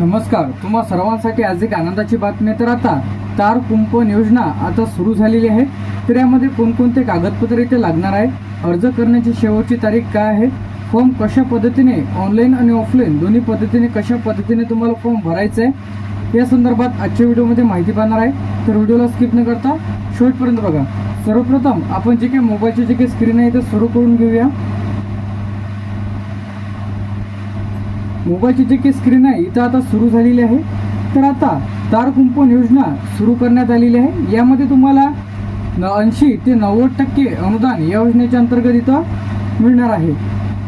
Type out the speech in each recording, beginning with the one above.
नमस्कार. तुम्हा सर्वांसाठी आज एक आनंदाची बातमी तर आता तार कुंपण योजना आता सुरू झालेली आहे. तर यामध्ये कोणकोणते कागदपत्र इथे लागणार आहे अर्ज करण्याची शेवटची तारीख काय आहे? फॉर्म कशा पद्धतीने ऑनलाईन आणि ऑफलाईन दोन्ही पद्धतीने कशा पद्धतीने तुम्हाला फॉर्म भरायचा आहे? या संदर्भात आजच्या व्हिडिओमध्ये माहिती पाहणार आहे. तर व्हिडिओला स्किप न करता शेवटपर्यंत बघा. सर्वप्रथम आपण जे काही मोबाईलची जे काही स्क्रीन आहे ते सुरू करून घेऊया. मोबाईलची जी काही स्क्रीन आहे इथं आता सुरू झालेली आहे. तर आता तार कुंपण योजना सुरू करण्यात आलेली आहे. यामध्ये तुम्हाला ऐंशी ते नव्वद टक्के अनुदान या योजनेच्या अंतर्गत इथं मिळणार आहे.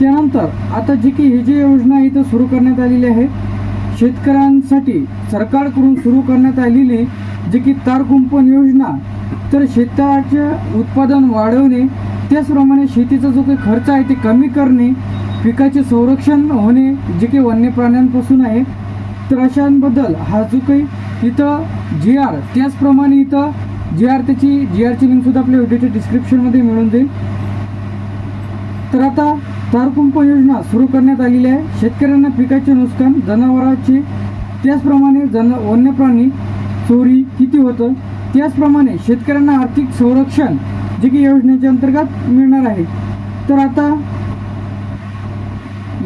त्यानंतर आता जी की ही जी योजना इथं सुरू करण्यात आलेली आहे शेतकऱ्यांसाठी सरकारकडून सुरू करण्यात आलेली जी की तार कुंपण योजना तर शेताचे उत्पादन वाढवणे त्याचप्रमाणे शेतीचा जो काही खर्च आहे ते कमी करणे पिकाचे संरक्षण होणे जे काही वन्य प्राण्यांपासून आहे तर अशांबद्दल हा जो काही इथं जी आर त्याचप्रमाणे इथं जी आर त्याची जी आरची लिंकसुद्धा आपल्या व्हिडिओच्या डिस्क्रिप्शनमध्ये मिळून देईल तर आता तारकुंप योजना सुरू करण्यात आलेली आहे. शेतकऱ्यांना पिकाचे नुकसान जनावरांचे त्याचप्रमाणे जन वन्यप्राणी चोरी किती होतं? त्याचप्रमाणे शेतकऱ्यांना आर्थिक संरक्षण जे की योजनेच्या अंतर्गत मिळणार आहे. तर आता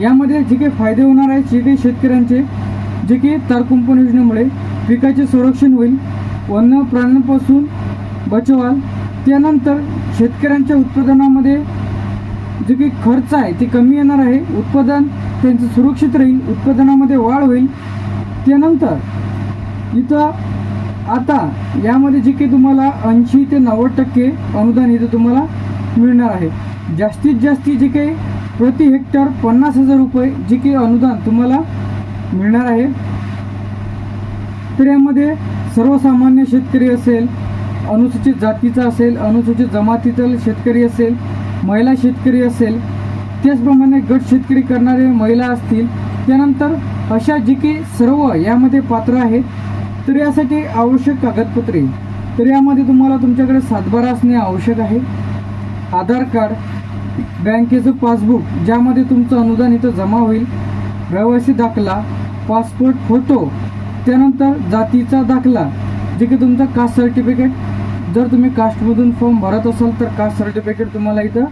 यामध्ये जे काही फायदे होणार आहेत जे काही शेतकऱ्यांचे जे की तारकुंपण योजनेमुळे पिकाचे संरक्षण होईल वन्य प्राण्यांपासून बचवाल त्यानंतर शेतकऱ्यांच्या उत्पादनामध्ये जे काही खर्च आहे ते कमी येणार आहे उत्पादन त्यांचं सुरक्षित राहील उत्पादनामध्ये वाढ होईल. त्यानंतर इथं आता यामध्ये जे काही तुम्हाला ऐंशी ते नव्वद टक्के अनुदान इथं तुम्हाला मिळणार आहे. जास्तीत जास्ती जे काही प्रति हेक्टर पन्नास हजार रुपये जे की अनुदान तुम्हाला मिळणार आहे. तर यामध्ये सर्वसामान्य शेतकरी असेल अनुसूचित जातीचा असेल अनुसूचित जमातीतील शेतकरी असेल महिला शेतकरी असेल त्याचप्रमाणे गट शेतकरी करणारे महिला असतील त्यानंतर अशा जी की सर्व यामध्ये पात्र आहेत. तर यासाठी आवश्यक कागदपत्रे. तर यामध्ये तुम्हाला तुमच्याकडे सातबारा असणे आवश्यक आहे. आधार कार्ड बँकेचं पासबुक ज्यामध्ये तुमचं अनुदान इथं जमा होईल. रहिवासी दाखला पासपोर्ट फोटो त्यानंतर जातीचा दाखला जे की तुमचं कास्ट सर्टिफिकेट. जर तुम्ही कास्टमधून फॉर्म भरत असाल तर कास्ट सर्टिफिकेट तुम्हाला इथं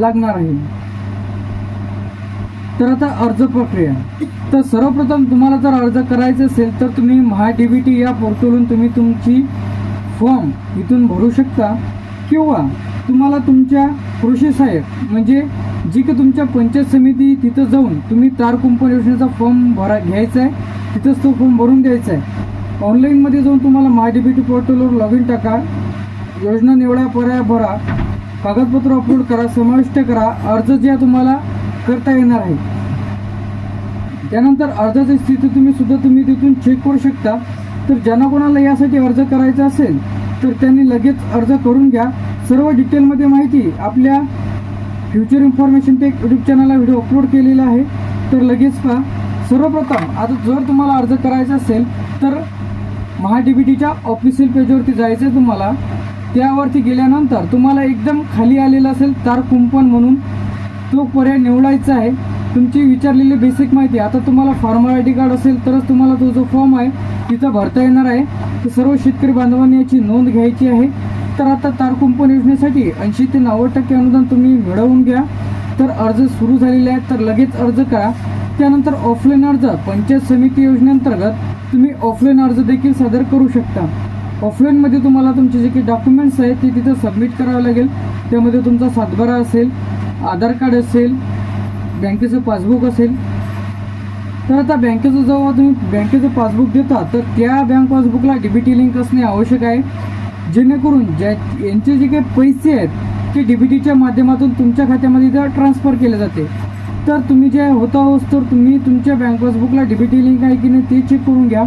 लागणार आहे. तर आता अर्ज प्रक्रिया. तर सर्वप्रथम तुम्हाला जर अर्ज करायचा असेल तर तुम्ही महा डी बी टी या पोर्टलवरून तुम्ही तुमची फॉर्म इथून भरू शकता किंवा तुम्हाला तुमच्या कृषी सहाय्यक म्हणजे जी का तुमच्या पंचायत समिती तिथं जाऊन तुम्ही तार कुंपण योजनेचा फॉर्म भरा घ्यायचा आहे. तिथंच तो फॉर्म भरून द्यायचा आहे. ऑनलाईनमध्ये जाऊन तुम्हाला माय डी बी टी पोर्टलवर लॉग इन टाका. योजना निवडा पर्याय भरा. कागदपत्र अपलोड करा समाविष्ट करा. अर्ज ज्या तुम्हाला करता येणार आहे. त्यानंतर अर्जाची स्थिती तुम्ही सुद्धा तुम्ही तिथून चेक करू शकता. तर ज्यांना कोणाला यासाठी अर्ज करायचा असेल तर त्यांनी लगेच अर्ज करून घ्या. सर्व डिटेलमध्ये माहिती आपल्या फ्युचर इन्फॉर्मेशन टेक यूट्यूब चॅनलला व्हिडिओ अपलोड केलेला आहे. तर लगेच पहा. सर्वप्रथम आता जर तुम्हाला अर्ज करायचा असेल तर महा डी बी टीच्या ऑफिशियल पेजवरती जायचं आहे तुम्हाला. त्यावरती गेल्यानंतर तुम्हाला एकदम खाली आलेला असेल तार कुंपण म्हणून. तो पर्याय निवडायचा आहे. तुमची विचारलेली बेसिक माहिती आता तुम्हाला फार्मर आय डी कार्ड असेल तरच तुम्हाला तो जो फॉर्म आहे तिथं भरता येणार आहे. तर सर्व शेतकरी बांधवांनी याची नोंद घ्यायची आहे. तर आता तार कुंपण योजनेसाठी ऐंशी ते नव्वद टक्के अनुदान तुम्ही मिळवून घ्या. तर अर्ज सुरू झालेले आहेत तर लगेच अर्ज करा. त्यानंतर ऑफलाईन अर्ज पंचायत समिती योजनेअंतर्गत तुम्ही ऑफलाईन अर्ज देखील सादर करू शकता. ऑफलाईनमध्ये तुम्हाला तुमचे जे काही डॉक्युमेंट्स आहेत ते तिथं सबमिट करावं लागेल. त्यामध्ये तुमचा सातबारा असेल आधार कार्ड असेल बँकेचं पासबुक असेल. तर आता बँकेचं जेव्हा तुम्ही बँकेचं पासबुक देता तर त्या बँक पासबुकला डी लिंक असणे आवश्यक आहे. जेणेकरून ज्या यांचे जे काही पैसे आहेत ते डी बी टीच्या माध्यमातून तुमच्या खात्यामध्ये जर ट्रान्सफर केले जाते तर तुम्ही जे होता होस तर तुम्ही तुमच्या बँक पासबुकला डी बी टी लिंक आहे की नाही ते चेक करून घ्या.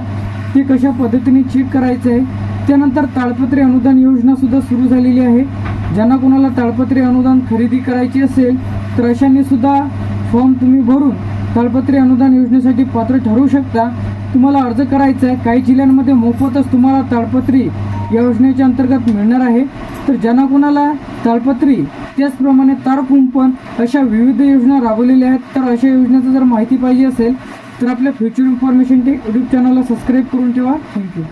ते कशा पद्धतीने चेक करायचं आहे त्यानंतर ताळपत्री अनुदान योजनासुद्धा सुरू झालेली आहे. ज्यांना कोणाला ताळपत्री अनुदान खरेदी करायची असेल तर अशांनी सुद्धा फॉर्म तुम्ही भरून ताळपत्री अनुदान योजनेसाठी पात्र ठरवू शकता. तुम्हाला अर्ज करायचा आहे. काही जिल्ह्यांमध्ये मोफतच तुम्हाला ताळपत्री या योजनेच्या अंतर्गत मिळणार आहे. तर ज्यांना कोणाला ताळपत्री त्याचप्रमाणे तार कुंपण अशा विविध योजना राबवलेल्या आहेत. तर अशा योजनेचं जर माहिती पाहिजे असेल तर आपल्या फ्युचर इन्फॉर्मेशन टेक यूट्यूब चॅनलला सबस्क्राईब करून ठेवा. Thank you